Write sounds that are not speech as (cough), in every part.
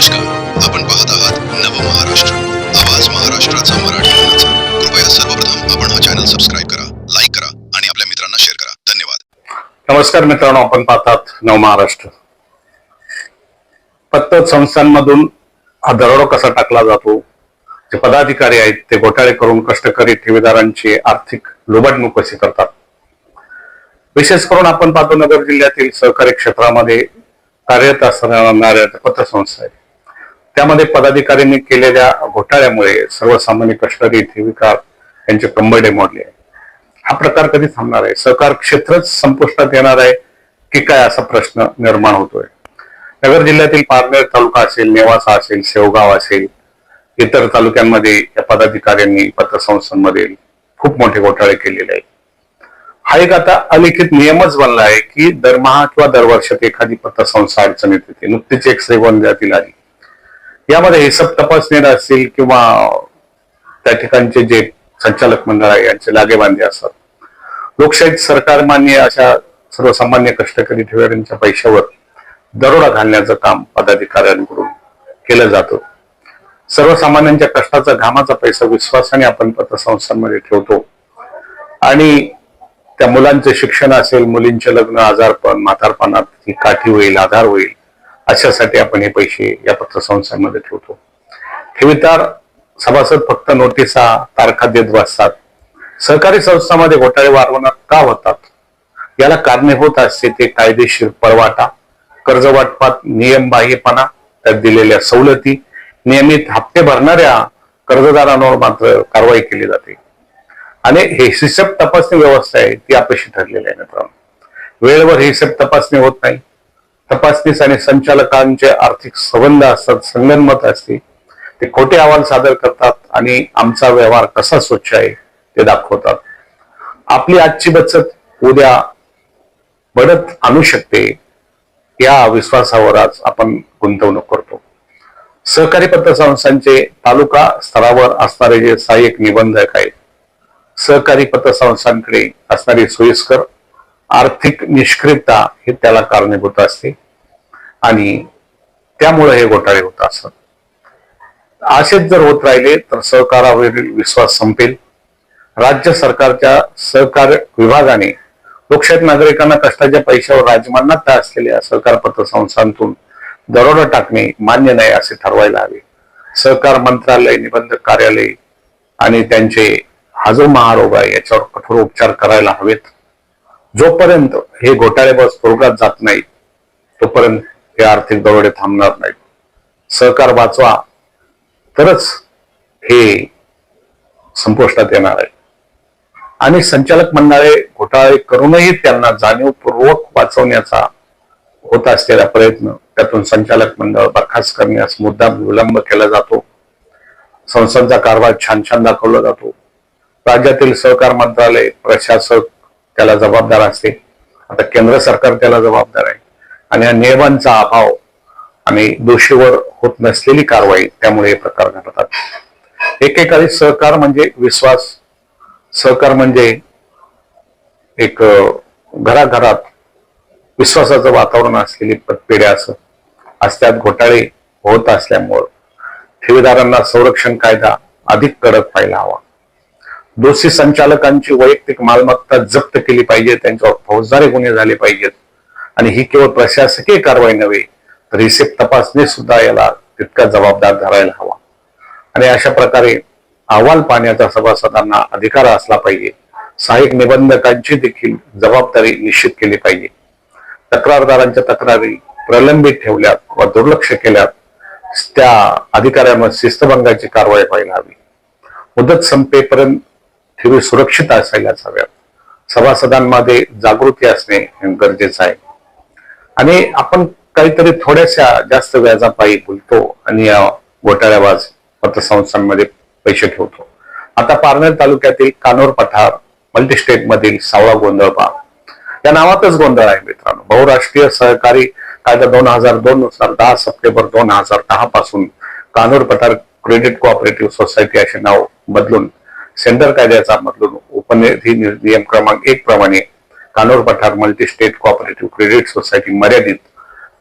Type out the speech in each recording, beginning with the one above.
नमस्कार. आपण पाहत आहात नव महाराष्ट्र. आवाज महाराष्ट्राचा मराठी कृपया सर्वप्रथम आपण हा चॅनल सबस्क्राईब करा लाईक करा आणि आपल्या मित्रांना शेअर करा. धन्यवाद. नमस्कार मित्रांनो आपण पाहतात नव महाराष्ट्र. पत्त संस्थांमधून हा दरोडो कसा टाकला जातो? जे पदाधिकारी आहेत ते घोटाळे करून कष्टकरी ठेवीदारांची आर्थिक लुबाडणूक कशी करतात? विशेष करून आपण पाहतो नगर जिल्ह्यातील सहकारी क्षेत्रामध्ये कार्यरत असणाऱ्या पतसंस्था आहेत. त्यामध्ये पदाधिकाऱ्यांनी केलेल्या घोटाळ्यामुळे सर्वसामान्य कष्टकरी ठेवीकार यांचे कंबरडे मोडले आहे. हा प्रकार कधी थांबणार आहे? सहकार क्षेत्रच संपुष्टात येणार आहे की काय असा प्रश्न निर्माण होतोय? नगर जिल्ह्यातील पारनेर तालुका असेल नेवासा असेल शेवगाव असेल इतर तालुक्यांमध्ये या पदाधिकाऱ्यांनी पतसंस्थांमध्ये खूप मोठे घोटाळे केलेले आहेत. हा एक आता अलिखित नियमच बनला आहे की दरमहा किंवा दरवर्षात एखादी पतसंस्था अडचणीत येते. नुकतीच एक श्रीगोंद्यातील आली. यामध्ये हिसाब तपासणी असतील किंवा त्या ठिकाणचे जे संचालक मंडळ आहे यांचे लागेबांधे असतात. लोकशाहीत सरकार मान्य अशा सर्वसामान्य कष्टकरी ठेवीदारांच्या पैशावर दरोडा घालण्याचं काम पदाधिकाऱ्यांकडून केलं जातं. सर्वसामान्यांच्या कष्टाचा घामाचा पैसा विश्वासाने आपण पतसंस्थांमध्ये ठेवतो. आणि त्या मुलांचे शिक्षण असेल मुलींचे लग्न आजारपण म्हातारपणात ही काठी होईल आधार होईल अशासाठी आपण हे पैसे या पत्रसंस्थांमध्ये ठेवतो. ठेवीदार सभासद फक्त नोटिसा तारखा देत बसतात. सहकारी संस्थांमध्ये घोटाळे वारवणार का होतात? याला कारणीभूत असते ते कायदेशीर परवाटा कर्ज वाटपात नियमबाह्यपणा त्यात दिलेल्या सवलती नियमित हप्ते भरणाऱ्या कर्जदारांवर मात्र कारवाई केली जाते. आणि हे हिशेब तपासणी व्यवस्था आहे ती अपयशी ठरलेली आहे मित्रांनो. वेळेवर हिशेब तपासणी होत नाही. तपासणीस आणि संचालकांचे आर्थिक संबंध असतात संगनमत असते ते खोटे अहवाल सादर करतात आणि आमचा व्यवहार कसा स्वच्छ आहे ते दाखवतात. आपली आजची बचत उद्या बढत आणू शकते या विश्वासावर आज आपण गुंतवणूक करतो. सहकारी पतसंस्थांचे तालुका स्तरावर असणारे जे सहाय्यक निबंधक आहेत सहकारी पतसंस्थांकडे असणारी सोयीस्कर आर्थिक निष्क्रियता हे त्याला कारणीभूत असते. आणि त्यामुळे हे घोटाळे होत असतात. असेच जर होत राहिले तर सहकारावरील विश्वास संपेल. राज्य सरकारच्या सहकार विभागाने लोकशाहीत नागरिकांना कष्टाच्या पैशावर राजमान्यता असलेल्या सहकार पतसंस्थांतून दरोडा टाकणे मान्य नाही असे ठरवायला हवे. सहकार मंत्रालय निबंधक कार्यालय आणि त्यांचे हा जो महारोग आहे याच्यावर कठोर उपचार करायला हवेत. जोपर्यंत हे घोटाळे बस तोडगात जात नाही तोपर्यंत हे आर्थिक दरोडे थांबणार नाहीत. सहकार वाचवा. तरच हे संपुष्टात येणार आहे. आणि संचालक मंडळे घोटाळे करूनही त्यांना जाणीवपूर्वक वाचवण्याचा होत असलेला प्रयत्न त्यातून संचालक मंडळ बरखास्त करण्यास मुद्दा विलंब केला जातो. संस्थांचा कारभार छान छान दाखवला जातो. राज्यातील सहकार मंत्रालय प्रशासक त्याला जबाबदार असते. आता केंद्र सरकार त्याला जबाबदार आहे. आणि या नियमांचा अभाव आणि दोषीवर होत नसलेली कारवाई त्यामुळे हे प्रकार घडतात. एकेकाळी सहकार म्हणजे विश्वास सहकार म्हणजे एक घराघरात विश्वासाचं वातावरण असलेली पिढ्या असं. आज त्यात घोटाळे होत असल्यामुळं ठेवीदारांना संरक्षण कायदा अधिक कडक व्हायला हवा. दोषी संचालकांची वैयक्तिक मालमत्ता जप्त केली पाहिजे त्यांच्यावर फौजदारी गुन्हे झाले पाहिजेत. आणि ही केवळ प्रशासकीय कारवाई नव्हे तर हिसेब तपासणी सुद्धा याला तितका जबाबदार धरायला हवा. आणि अशा प्रकारे अहवाल पाहण्याचा सभासदांना अधिकार असला पाहिजे. सहाय्यक निबंधकांची देखील जबाबदारी निश्चित केली पाहिजे. तक्रारदारांच्या तक्रारी प्रलंबित ठेवल्यात व दुर्लक्ष केल्यात त्या अधिकाऱ्यांवर शिस्तभंगाची कारवाई व्हायला हवी. मुदत संपेपर्यंत ठेवी सुरक्षित असायलाच हव्यात. सभासदांमध्ये जागृती असणे गरजेचं आहे. आणि आपण काहीतरी थोड्याशा जास्त व्याजापायी बोलतो आणि या घोटाळ्याबाज पतसंस्थांमध्ये पैसे ठेवतो. आता पारनेर तालुक्यातील कानोर पठार मल्टीस्टेट मधील सावळा गोंधळ या नावातच गोंधळ आहे मित्रांनो. बहुराष्ट्रीय सहकारी कायदा दोन हजार दोन नुसार दहा सप्टेंबर दोन हजार दहा पासून कानोर पठार क्रेडिट कोऑपरेटिव्ह सोसायटी असे नाव बदलून सेंटर कायद्याचा बदलून उपनिधी नियम क्रमांक एक प्रमाणे Kanor Pathar multi state cooperative credit society मर्यादित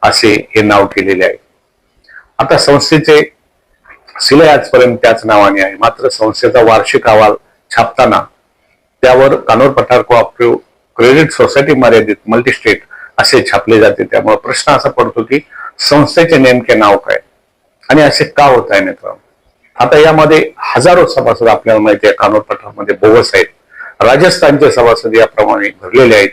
असे हे नाव केलेले आहे. आता संस्थेचे सिले आजपर्यंत त्याच नावाने आहे. मात्र संस्थेचा वार्षिक अहवाल छापताना त्यावर Kanor Pathar cooperative credit society मर्यादित मल्टी स्टेट असे छापले जाते. त्यामुळे प्रश्न असा पडतो की संस्थेचे नेमके नाव काय? आणि असे का होत आहे मित्रांनो? आता यामध्ये हजारो सभासद आपल्याला माहिती आहे कानोर पठारमध्ये बोगस आहेत. राजस्थानचे सभासद याप्रमाणे भरलेले आहेत.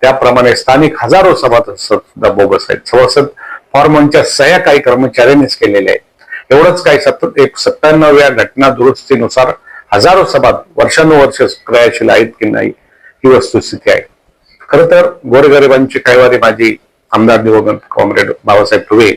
त्याप्रमाणे स्थानिक हजारो सभासद सुद्धा बोगस आहेत. सभासद फॉर्मच्या सह्या काही कर्मचाऱ्यांनीच केलेल्या आहेत. एवढंच काही सतत एक सत्त्याण्णव्या घटना दुरुस्तीनुसार हजारो सभा वर्षानुवर्ष क्रियाशील आहेत की नाही ही वस्तुस्थिती आहे. खर तर गोरगरिबांची कैवारी माझी आमदार दिवंगत कॉम्रेड बाबासाहेब ठुवे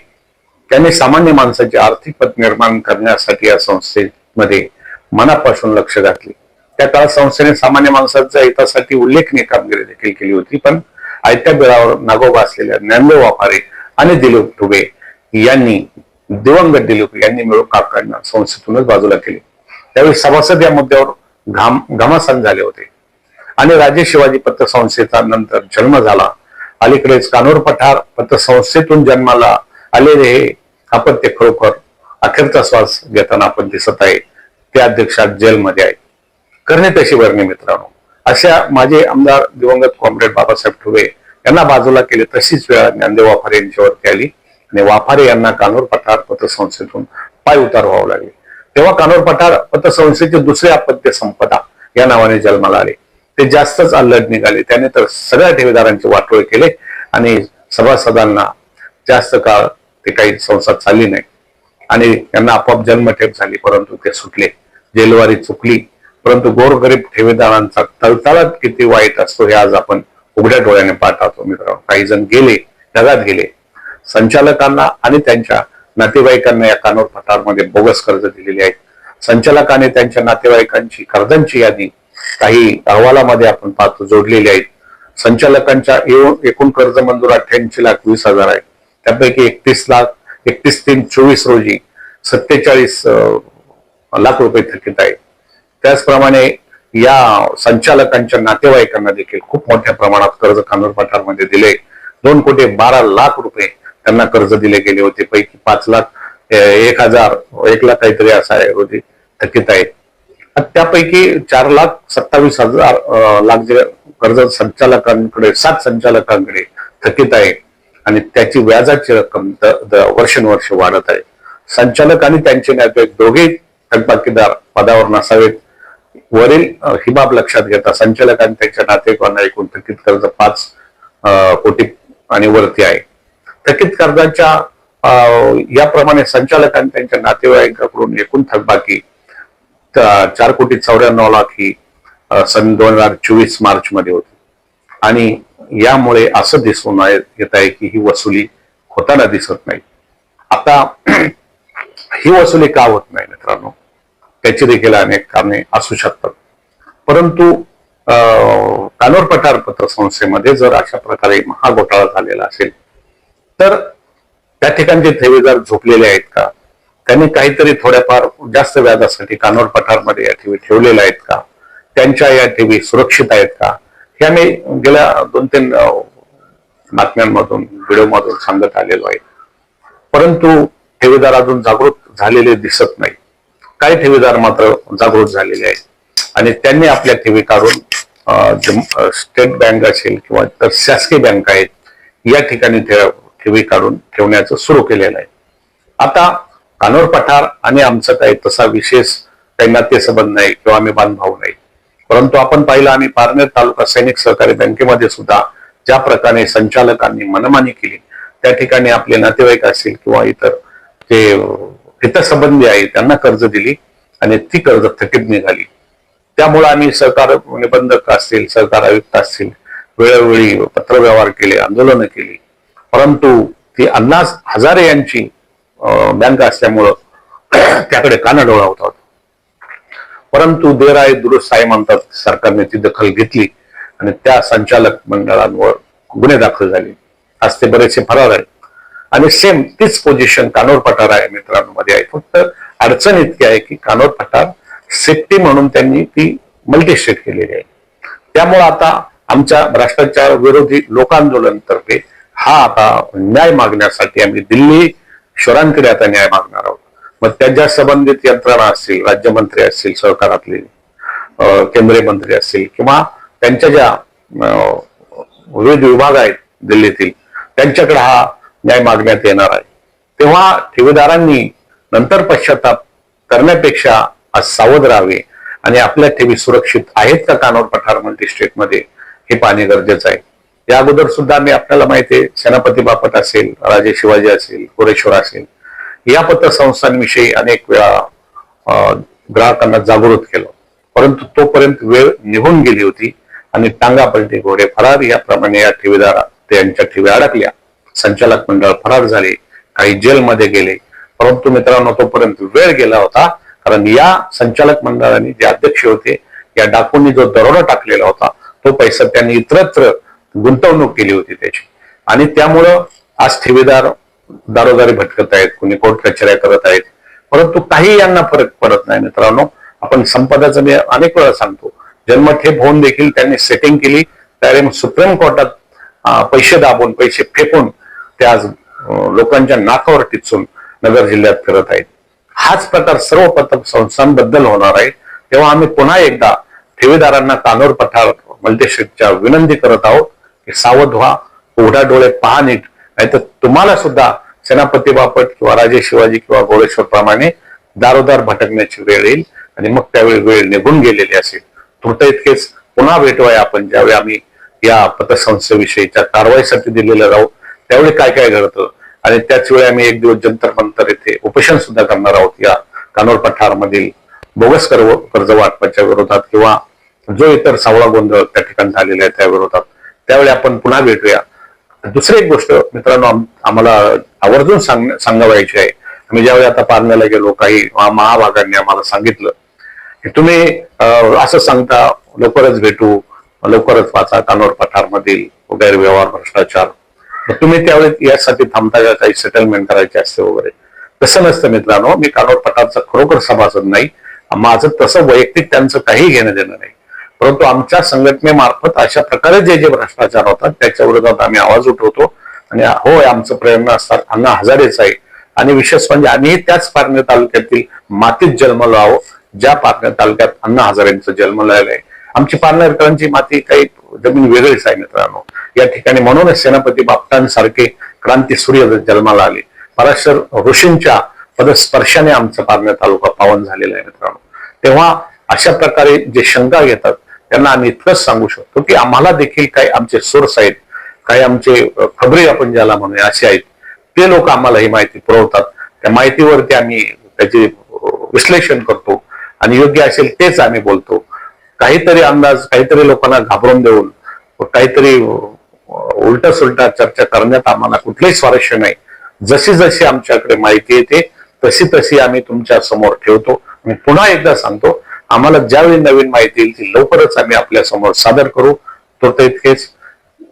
त्यांनी सामान्य माणसाची आर्थिक पत निर्माण करण्यासाठी या संस्थेमध्ये मनापासून लक्ष घातले. त्या काळात संस्थेने सामान्य माणसाच्या हितासाठी उल्लेखनीय कामगिरी देखील केली होती पण आयत्या बिळावर नागोबा असलेल्या ज्ञानदेव वाफारे आणि दिलीप ठुबे यांनी दिवंगत दिलीप यांनी मिळून काकांना संस्थेतूनच बाजूला केले. त्यावेळी सभासद या मुद्द्यावर घाम घमासान झाले होते. आणि राजे शिवाजी पतसंस्थेचा नंतर जन्म झाला. अलीकडेच कानूर पठार पतसंस्थेतून जन्माला आलेले हे ते खरोखर अखेरचा श्वास घेताना आपण दिसत आहे. ते अध्यक्षात जेलमध्ये आहे करणे तशी वर्णी मित्रांनो अशा माझे आमदार दिवंगत कॉम्रेड बाबासाहेब ठुवे यांना बाजूला केले तशीच वेळ ज्ञानदेव वाफारे यांच्यावरती आली. आणि वाफारे यांना कानोर पठार पतसंस्थेतून पाय उतार व्हावं लागले. तेव्हा कानोर पठार पतसंस्थेचे दुसरे अपत्य संपदा या नावाने जन्माला आले. ते जास्तच अल्लड निघाले. त्याने तर सगळ्या ठेवीदारांचे वाटोळे केले आणि सभासदांना जास्त काळ ते काही संसार चालली नाही. आणि त्यांना आपोआप जन्मठेप झाली परंतु ते सुटले. जेलवारी चुकली. परंतु गोरगरीब ठेवेदारांचा तळतळात किती वाईट असतो हे आज आपण उघड्या डोळ्याने पाहतो मित्रांनो. काही जण गेले जगात गेले. संचालकांना आणि त्यांच्या नातेवाईकांना या कानूर पठारमध्ये बोगस कर्ज दिलेली आहेत. संचालकाने त्यांच्या नातेवाईकांची कर्जांची यादी काही अहवालामध्ये आपण पाहतो जोडलेली आहेत. संचालकांच्या एकूण कर्ज मंजूर अठ्ठ्याऐंशी लाख वीस हजार आहे त्यापैकी एकतीस लाख एकतीस तीन चोवीस रोजी सत्तेचाळीस लाख रुपये थकीत आहे त्याचप्रमाणे या संचालकांच्या नातेवाईकांना देखील खूप मोठ्या प्रमाणात कर्ज कानूर पठारमध्ये दिले. दोन कोटी बारा लाख रुपये त्यांना कर्ज दिले गेले होते. पैकी पाच लाख एक हजार एक लाख काहीतरी असं आहे रोजी थकीत आहे त्यापैकी चार लाख सत्तावीस हजार लाख जे कर्ज संचालकांकडे सात संचालकांकडे थकीत आहे आणि त्याची व्याजाची रक्कम वर्षानुवर्ष वाढत आहे. संचालक आणि त्यांचे नातेवाईक दोघे थकबाकीदार पदावर नसावेत वरील ही बाब लक्षात घेता संचालक आणि त्यांच्या नातेवाईकांना एकूण थकीत कर्ज पाच कोटी आणि वरती आहे. थकीत कर्जाच्या याप्रमाणे संचालक आणि त्यांच्या नातेवाईकाकडून एकूण थकबाकी चार कोटी चौऱ्याण्णव लाख ही सन दोन हजार चोवीस मार्च मध्ये होती. आणि यामुळे असं दिसून येत आहे की ही वसुली होताना दिसत नाही. आता ही वसुली का होत नाही मित्रांनो? त्याची देखील अनेक कारणे असू शकतात. परंतु अं, कानोर पठार पतसंस्थेमध्ये जर अशा प्रकारे महाघोटाळा झालेला असेल तर त्या ठिकाणचे ठेवीदार झोपलेले आहेत का? त्यांनी काहीतरी थोड्याफार जास्त व्याजासाठी कानोर पठारमध्ये या ठेवी ठेवलेल्या आहेत का? त्यांच्या या ठेवी सुरक्षित आहेत का? हे आम्ही गेल्या दोन तीन बातम्यांमधून व्हिडिओमधून सांगत आलेलो आहे. परंतु ठेवीदार अजून जागृत झालेले दिसत नाही. काही ठेवीदार मात्र जागृत झालेले आहेत. आणि त्यांनी आपल्या ठेवी काढून स्टेट बँक असेल किंवा इतर शासकीय बँक आहेत या ठिकाणी ठेवी काढून ठेवण्याचं सुरू केलेलं आहे. आता कानोर पठार आणि आमचं काही तसा विशेष काही नातेसंबंध नाही किंवा आम्ही बांधभाव नाही. परंतु आपण पाहिलं आम्ही पारनेर तालुका सैनिक सहकारी बँकेमध्ये सुद्धा ज्या प्रकारे संचालकांनी मनमानी केली त्या ठिकाणी आपले नातेवाईक असतील किंवा इतर जे हितसंबंधी आहे त्यांना कर्ज दिली आणि ती कर्ज थकीत निघाली. त्यामुळे आम्ही सहकार निबंधक असतील सहकार आयुक्त असतील वेळोवेळी पत्रव्यवहार केले आंदोलनं केली. परंतु ती अण्णा हजारे यांची बँक असल्यामुळं (clears throat) त्याकडे कानाडोळा होता. परंतु देर आहे दुरुस्त आहे म्हणतात सरकारने ती दखल घेतली आणि त्या संचालक मंडळांवर गुन्हे दाखल झाले. आज ते बरेचसे फरार आहेत. आणि सेम तीच पोझिशन कानोर पठार आहे मित्रांमध्ये आहे. फक्त अडचण इतकी आहे की कानोर पठार सेफ्टी म्हणून त्यांनी ती मल्टीस्टेट केलेली आहे. त्यामुळे आता आमच्या भ्रष्टाचार विरोधी लोकांदोलन तर्फे हा आता न्याय मागण्यासाठी आम्ही दिल्ली शहरांकडे आता न्याय मागणार आहोत. मग त्यांच्या संबंधित यंत्रणा असतील राज्यमंत्री असतील सरकारातले केंद्रीय मंत्री असतील किंवा त्यांच्या ज्या विविध विभाग आहेत दिल्लीतील त्यांच्याकडे हा न्याय मागण्यात येणार आहे. तेव्हा ठेवीदारांनी नंतर पश्चाताप करण्यापेक्षा आज सावध राहावे आणि आपल्या ठेवी सुरक्षित आहेत का कानोर पठार मल्टी स्टेटमध्ये हे पाहणे गरजेचं आहे. या अगोदर सुद्धा मी आपल्याला माहिती आहे सेनापती बापट असेल राजे शिवाजी असेल कोरेश्वर असेल या पतसंस्थांविषयी अनेक वेळा अं, ग्राहकांना जागृत केलं. परंतु तोपर्यंत वेळ निघून गेली होती आणि टांगापलटी घोडे फरार याप्रमाणे या ठेवीदारा त्यांच्या ठेवी अडकल्या. संचालक मंडळ फरार झाले काही जेलमध्ये गेले. परंतु मित्रांनो तोपर्यंत वेळ गेला होता कारण या संचालक मंडळाने जे अध्यक्ष होते या डाकूंनी जो दरोडा टाकलेला होता तो पैसा त्यांनी इतरत्र गुंतवणूक केली होती त्याची. आणि त्यामुळं आज ठेवीदार दारोदारी भटकत आहेत कोणी कोर्ट कचऱ्या करत आहेत. परंतु काही यांना फरक पडत नाही मित्रांनो. आपण संपदाचं मी अनेक वेळा सांगतो. जन्मठेप होऊन देखील त्यांनी सेटिंग केली. त्यावेळी सुप्रीम कोर्टात पैसे दाबून पैसे फेकून ते आज लोकांच्या नाकावर टिचून नगर जिल्ह्यात फिरत आहेत. हाच प्रकार सर्व पथक संस्थांबद्दल होणार आहे. तेव्हा आम्ही पुन्हा एकदा ठेवीदारांना कानोर पठार मल्टीस्टेटच्या विनंती करत आहोत की सावध व्हा उघडा डोळे पहा नीट. नाहीतर तुम्हाला सुद्धा सेनापती बापट किंवा राजे शिवाजी किंवा गोळेश्वर प्रमाणे दारोदार भटकण्याची वेळ येईल आणि मग त्यावेळी वेळ निघून गेलेली असेल. तृत इतकेच पुन्हा भेटूया आपण ज्यावेळी आम्ही या पतसंस्थेविषयीच्या कारवाईसाठी दिलेलं राहू त्यावेळी काय काय घडतं? आणि त्याच वेळी आम्ही एक दिवस जंतर मंतर येथे उपोषण सुद्धा करणार आहोत या कानोर पठार मधील बोगस कर्ज कर्ज वाटपाच्या विरोधात किंवा जो इतर सावळा गोंधळ त्या ठिकाणी झालेला आहे त्या विरोधात. त्यावेळी आपण पुन्हा भेटूया. दुसरी एक गोष्ट मित्रांनो आम्हाला आवर्जून सांग सांगावायची आहे. आम्ही ज्यावेळी आता पारण्याला गेलो काही महाभागांनी आम्हाला सांगितलं की तुम्ही असं सांगता लवकरच भेटू लवकरच वाचा कानोर पठारमधील गैरव्यवहार भ्रष्टाचार. मग तुम्ही त्यावेळी यासाठी थांबता का काही सेटलमेंट करायचे असते वगैरे? तसं नसतं मित्रांनो मी कानोर पठारचा खरोखर सभासद नाही. माझं तसं वैयक्तिक त्यांचं काही घेणं देणं नाही. परंतु आमच्या संघटनेमार्फत अशा प्रकारे जे जे भ्रष्टाचार होतात त्याच्या विरोधात आम्ही आवाज उठवतो. आणि होय आमचं प्रेरणा असतात अण्णा हजारेच आहे आणि विशेष म्हणजे आम्ही त्याच पारणे तालुक्यातील मातीत जन्मलो आहोत ज्या पारणे तालुक्यात अण्णा हजारेंचं जन्मलेलं आहे आमची पारनेरकरांची माती काही जमीन वेगळीच आहे मित्रांनो. या ठिकाणी म्हणूनच सेनापती बापटांसारखे क्रांती सूर्य जन्माला आले. पराशर ऋषींच्या पदस्पर्शाने आमचा पारणे तालुका पावन झालेला आहे मित्रांनो. तेव्हा अशा प्रकारे जे शंका घेतात त्यांना आम्ही इतकंच सांगू शकतो की आम्हाला देखील काही आमचे सोर्स आहेत काही आमचे खबरी आपण ज्याला म्हणूया असे आहेत. ते लोक आम्हाला ही माहिती पुरवतात. त्या माहितीवरती आम्ही त्याचे विश्लेषण करतो आणि योग्य असेल तेच आम्ही बोलतो. काहीतरी अंदाज काहीतरी लोकांना घाबरून देऊन काहीतरी उलट सुलटा चर्चा करण्यात आम्हाला कुठलंही स्वारस्य नाही. जशी जशी आमच्याकडे माहिती येते तशी तशी आम्ही तुमच्यासमोर ठेवतो. मी पुन्हा एकदा सांगतो आम्हाला ज्यावेळी नवीन माहिती येईल ती लवकरच आम्ही आपल्यासमोर सादर करू. तो इतकेच.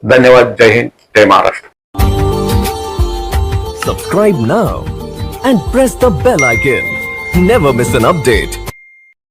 धन्यवाद. जय हिंद. जय Maharashtra. Subscribe now and press the bell icon never miss an update